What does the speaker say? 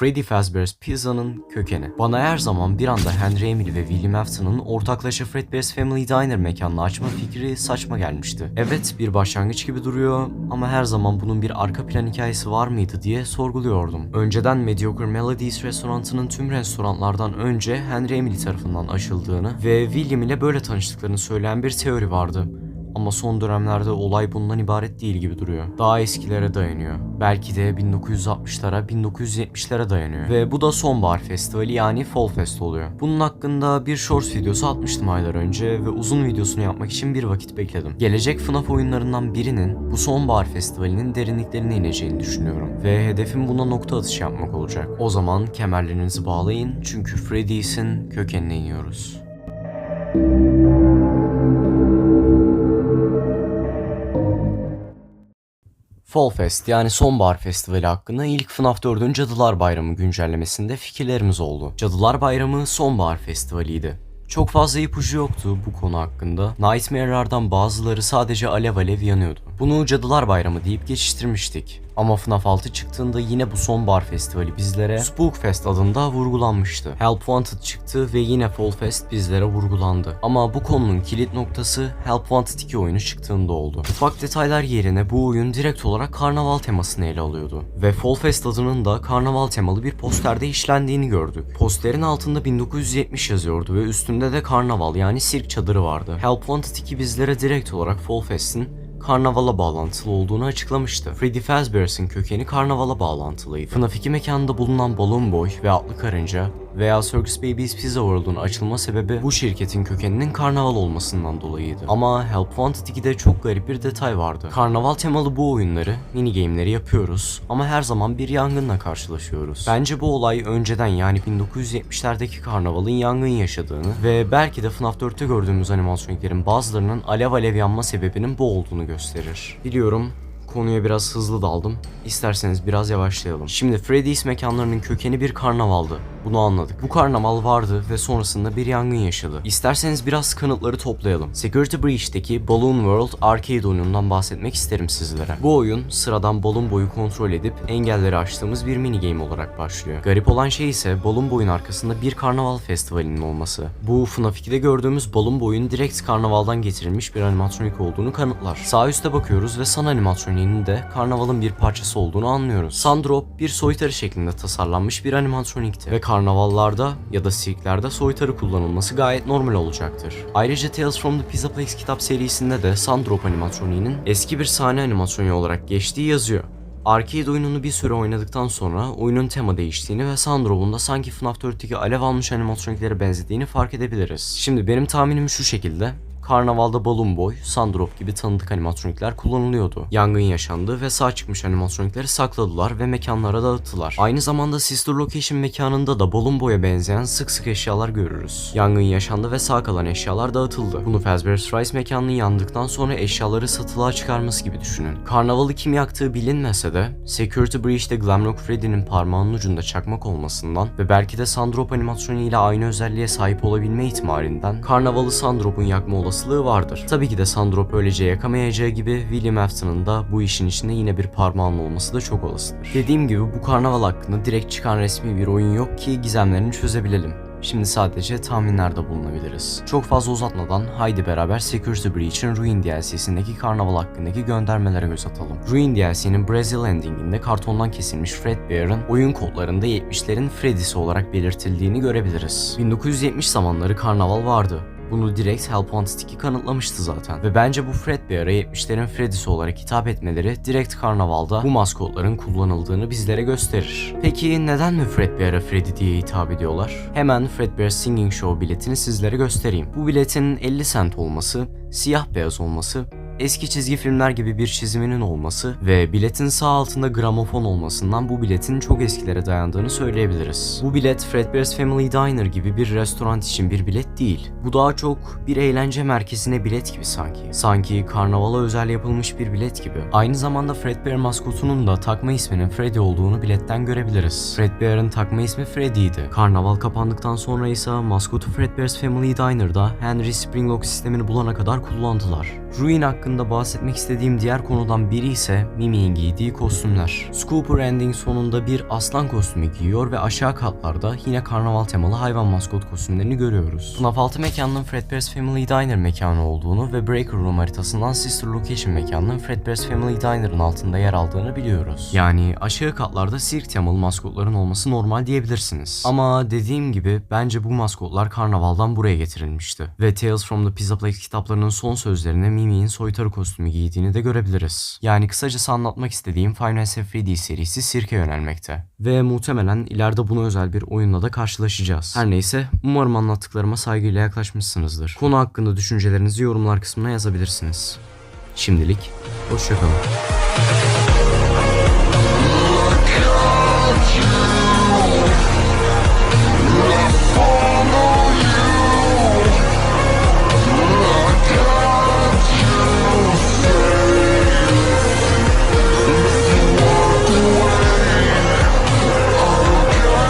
Freddy Fazbear's Pizza'nın kökeni. Bana her zaman bir anda Henry Emily ve William Afton'ın ortaklaşa Fredbear's Family Diner mekanını açma fikri saçma gelmişti. Evet bir başlangıç gibi duruyor ama her zaman bunun bir arka plan hikayesi var mıydı diye sorguluyordum. Önceden Mediocre Melodies restoranının tüm restoranlardan önce Henry Emily tarafından açıldığını ve William ile böyle tanıştıklarını söyleyen bir teori vardı. Ama son dönemlerde olay bundan ibaret değil gibi duruyor. Daha eskilere dayanıyor. Belki de 1960'lara, 1970'lere dayanıyor. Ve bu da Sonbahar Festivali yani Fall Fest oluyor. Bunun hakkında bir shorts videosu atmıştım aylar önce ve uzun videosunu yapmak için bir vakit bekledim. Gelecek FNAF oyunlarından birinin bu Sonbahar Festivali'nin derinliklerine ineceğini düşünüyorum. Ve hedefim buna nokta atışı yapmak olacak. O zaman kemerlerinizi bağlayın çünkü Freddy's'in kökenine iniyoruz. Fall Fest yani Sonbahar Festivali hakkında ilk FNAF 4'ün Cadılar Bayramı güncellemesinde fikirlerimiz oldu. Cadılar Bayramı Sonbahar Festivali'ydi. Çok fazla ipucu yoktu bu konu hakkında. Nightmare'lardan bazıları sadece alev alev yanıyordu. Bunu Cadılar Bayramı deyip geçiştirmiştik. Ama FNAF 6 çıktığında yine bu sonbahar festivali bizlere Spookfest adında vurgulanmıştı. Help Wanted çıktı ve yine Fall Fest bizlere vurgulandı. Ama bu konunun kilit noktası Help Wanted 2 oyunu çıktığında oldu. Ufak detaylar yerine bu oyun direkt olarak karnaval temasını ele alıyordu. Ve Fall Fest adının da karnaval temalı bir posterde işlendiğini gördük. Posterin altında 1970 yazıyordu ve üstünde de karnaval yani sirk çadırı vardı. Help Wanted 2 bizlere direkt olarak Fall Fest'in karnavala bağlantılı olduğunu açıklamıştı. Freddy Fazbear'sın kökeni karnavala bağlantılıydı. FNAF 2 mekanında bulunan Balloon Boy ve Atlı Karınca veya Circus Babies Pizza World'un açılma sebebi bu şirketin kökeninin karnaval olmasından dolayıydı. Ama Help Wanted 2'de çok garip bir detay vardı. Karnaval temalı bu oyunları, mini game'leri yapıyoruz ama her zaman bir yangınla karşılaşıyoruz. Bence bu olay önceden yani 1970'lerdeki karnavalın yangın yaşadığını ve belki de FNAF 4'te gördüğümüz animatroniklerin bazılarının alev alev yanma sebebinin bu olduğunu gösterir. Biliyorum konuya biraz hızlı daldım. İsterseniz biraz yavaşlayalım. Şimdi Freddy's mekanlarının kökeni bir karnavaldı. Bunu anladık. Bu karnaval vardı ve sonrasında bir yangın yaşadı. İsterseniz biraz kanıtları toplayalım. Security Breach'teki Balloon World arcade oyunundan bahsetmek isterim sizlere. Bu oyun sıradan balon boyu kontrol edip engelleri aştığımız bir mini game olarak başlıyor. Garip olan şey ise balon boyun arkasında bir karnaval festivalinin olması. Bu FNAF 2'de gördüğümüz balon boyun direkt karnavaldan getirilmiş bir animatronik olduğunu kanıtlar. Sağ üstte bakıyoruz ve san animatroniğinin de karnavalın bir parçası olduğunu anlıyoruz. Sandrop bir soytarı şeklinde tasarlanmış bir animatronikti ve karnavallarda ya da sirklerde soytarı kullanılması gayet normal olacaktır. Ayrıca Tales from the Pizza Place kitap serisinde de Sandrop animatroniğinin eski bir sahne animatroniği olarak geçtiği yazıyor. Arcade oyununu bir süre oynadıktan sonra oyunun tema değiştiğini ve Sandrop'un da sanki FNAF 4'teki alev almış animatroniklere benzediğini fark edebiliriz. Şimdi benim tahminim şu şekilde. Karnavalda Balloon Boy, Sandrop gibi tanıdık animatronikler kullanılıyordu. Yangın yaşandı ve sağ çıkmış animatronikleri sakladılar ve mekanlara dağıttılar. Aynı zamanda Sister Location mekanında da Balloon Boy'a benzeyen sık sık eşyalar görürüz. Yangın yaşandı ve sağ kalan eşyalar dağıtıldı. Bunu Fazbear's Rise mekanının yandıktan sonra eşyaları satılığa çıkarması gibi düşünün. Karnavalı kim yaktığı bilinmese de Security Breach'te Glamrock Freddy'nin parmağının ucunda çakmak olmasından ve belki de Sandrop animasyonu ile aynı özelliğe sahip olabilme ihtimalinden Karnavalı Sandrop'un yakma olasılığı vardır. Tabii ki de Sandrop öylece yakamayacağı gibi William Afton'ın da bu işin içinde yine bir parmağının olması da çok olasıdır. Dediğim gibi bu karnaval hakkında direkt çıkan resmi bir oyun yok ki gizemlerini çözebilelim. Şimdi sadece tahminlerde bulunabiliriz. Çok fazla uzatmadan haydi beraber Security Breach'in Ruin DLC'sindeki karnaval hakkındaki göndermelere göz atalım. Ruin DLC'nin Brazil endinginde kartondan kesilmiş Fredbear'ın oyun kodlarında 70'lerin Freddy'si olarak belirtildiğini görebiliriz. 1970 zamanları karnaval vardı. Bunu direkt Help 2 kanıtlamıştı zaten. Ve bence bu Fredbear'a 70'lerin Freddy'si olarak hitap etmeleri direkt karnavalda bu maskotların kullanıldığını bizlere gösterir. Peki neden mi Fredbear'a Freddy diye hitap ediyorlar? Hemen Fredbear Singing Show biletini sizlere göstereyim. Bu biletin 50 cent olması, siyah beyaz olması eski çizgi filmler gibi bir çiziminin olması ve biletin sağ altında gramofon olmasından bu biletin çok eskilere dayandığını söyleyebiliriz. Bu bilet Fredbear's Family Diner gibi bir restoran için bir bilet değil. Bu daha çok bir eğlence merkezine bilet gibi sanki. Sanki karnavala özel yapılmış bir bilet gibi. Aynı zamanda Fredbear maskotunun da takma isminin Freddy olduğunu biletten görebiliriz. Fredbear'ın takma ismi Freddy'ydi. Karnaval kapandıktan sonra ise maskotu Fredbear's Family Diner'da Henry Springlock sistemini bulana kadar kullandılar. Ruin hakkında bahsetmek istediğim diğer konudan biri ise Mimi'nin giydiği kostümler. Scooper Ending sonunda bir aslan kostümü giyiyor ve aşağı katlarda yine karnaval temalı hayvan maskot kostümlerini görüyoruz. FNAF 6 mekanının Fredbear's Family Diner mekanı olduğunu ve Breaker Room haritasından Sister Location mekanının Fredbear's Family Diner'ın altında yer aldığını biliyoruz. Yani aşağı katlarda sirk temalı maskotların olması normal diyebilirsiniz. Ama dediğim gibi bence bu maskotlar karnavaldan buraya getirilmişti. Ve Tales from the Pizza Place kitaplarının son sözlerine Mimi'nin soytarı kostümü giydiğini de görebiliriz. Yani kısacası anlatmak istediğim Final Fantasy D serisi sirke yönelmekte. Ve muhtemelen ileride buna özel bir oyunla da karşılaşacağız. Her neyse umarım anlattıklarıma saygıyla yaklaşmışsınızdır. Konu hakkında düşüncelerinizi yorumlar kısmına yazabilirsiniz. Şimdilik hoşçakalın.